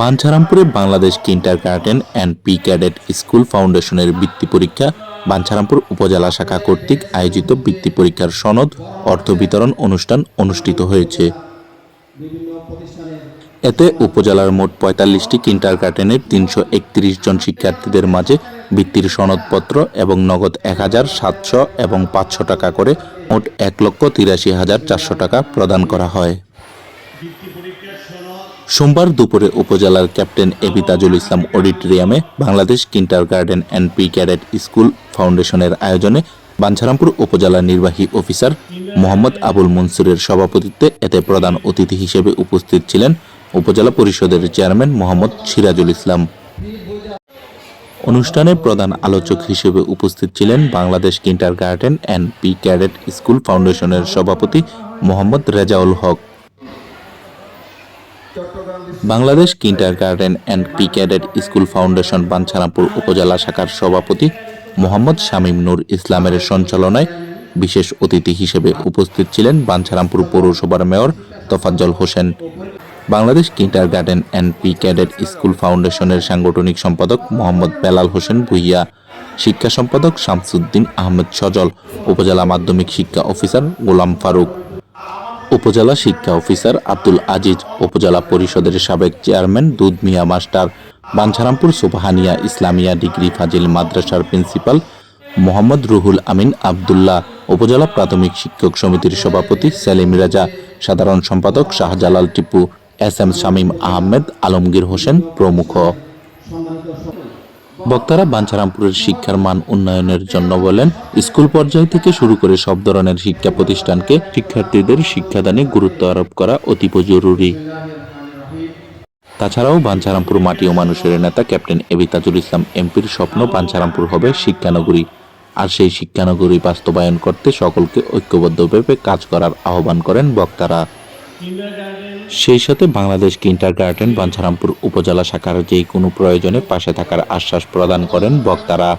বাঞ্ছারামপুরে Bangladesh kindergarten and pre cadet school ফাউন্ডেশনের বৃত্তি পরীক্ষা বাঞ্ছারামপুর উপজেলা শাখা কর্তৃক আয়োজিত বৃত্তি পরীক্ষার সনদ, অর্থ বিতরণ অনুষ্ঠান অনুষ্ঠিত হয়েছে। এতে উপজেলার মোট পঁয়তাল্লিশটি কিন্টার গার্ডেনের তিনশো একত্রিশ জন শিক্ষার্থীদের মাঝে বৃত্তির সনদপত্র এবং নগদ এক হাজার সাতশো এবং পাঁচশো টাকা করে মোট এক লক্ষ তিরাশি হাজার চারশো টাকা প্রদান করা হয়। সোমবার দুপুরে উপজেলার ক্যাপ্টেন এবি তাজুল ইসলাম অডিটোরিয়ামে Bangladesh kinder garden and pre cadet school ফাউন্ডেশনের আয়োজনে বাঞ্ছারামপুর উপজেলা নির্বাহী অফিসার মোহাম্মদ আবুল মনসুরের সভাপতিত্বে এতে প্রধান অতিথি হিসেবে উপস্থিত ছিলেন উপজেলা পরিষদের চেয়ারম্যান মোহাম্মদ সিরাজুল ইসলাম। অনুষ্ঠানে প্রধান আলোচক হিসেবে উপস্থিত ছিলেন Bangladesh kindergarten and pre cadet school ফাউন্ডেশনের সভাপতি Mohammad Rezaul Haque. Bangladesh kindergarten and pre cadet school foundation Banchharampur উপজেলা শাখার সভাপতি মোহাম্মদ শামীম নূর ইসলামের সঞ্চালনায় বিশেষ অতিথি হিসেবে উপস্থিত ছিলেন বাঞ্ছারামপুর পৌরসভার mayor Tofazzal Hossain. Bangladesh kindergarten and pre cadet school ফাউন্ডেশনের সাংগঠনিক সম্পাদক মোহাম্মদ বেলাল হোসেন ভুইয়া, শিক্ষা সম্পাদক শামসুদ্দিন আহমেদ সজল, উপজেলা মাধ্যমিক শিক্ষা অফিসার গোলাম ফারুক। উপজেলা শিক্ষা অফিসার আব্দুল আজিজ, উপজেলা পরিষদের সাবেক chairman Dudh Mia master, Banchharampur Subhania Islamia degree Fazil মাদ্রাসার প্রিন্সিপাল মোহাম্মদ রুহুল আমিন আবদুল্লাহ, উপজেলা প্রাথমিক শিক্ষক সমিতির সভাপতি সেলিম রাজা, সাধারণ সম্পাদক শাহজালাল টিপু, এস এম শামীম আহমেদ, আলমগীর হোসেন প্রমুখ। বক্তারা বাঞ্ছারামপুরের শিক্ষার মান উন্নয়নের জন্য বলেন, স্কুল পর্যায় থেকে শুরু করে সব ধরনের শিক্ষা প্রতিষ্ঠানকে শিক্ষার্থীদের শিক্ষাদানে গুরুত্ব আরোপ করা অতীব জরুরি। তাছাড়াও বাঞ্ছারামপুর মাটি ও মানুষের নেতা ক্যাপ্টেন এবি তাজুল ইসলাম এমপির স্বপ্ন বাঞ্ছারামপুর হবে শিক্ষানগরী। আর সেই শিক্ষানগরী বাস্তবায়ন করতে সকলকে ঐক্যবদ্ধভাবে কাজ করার আহ্বান করেন বক্তারা। সেই সাথে বাংলাদেশ কিন্টার গার্ডেন বাঞ্ছারামপুর উপজেলা শাখার যে কোনো প্রয়োজনে পাশে থাকার আশ্বাস প্রদান করেন বক্তারা।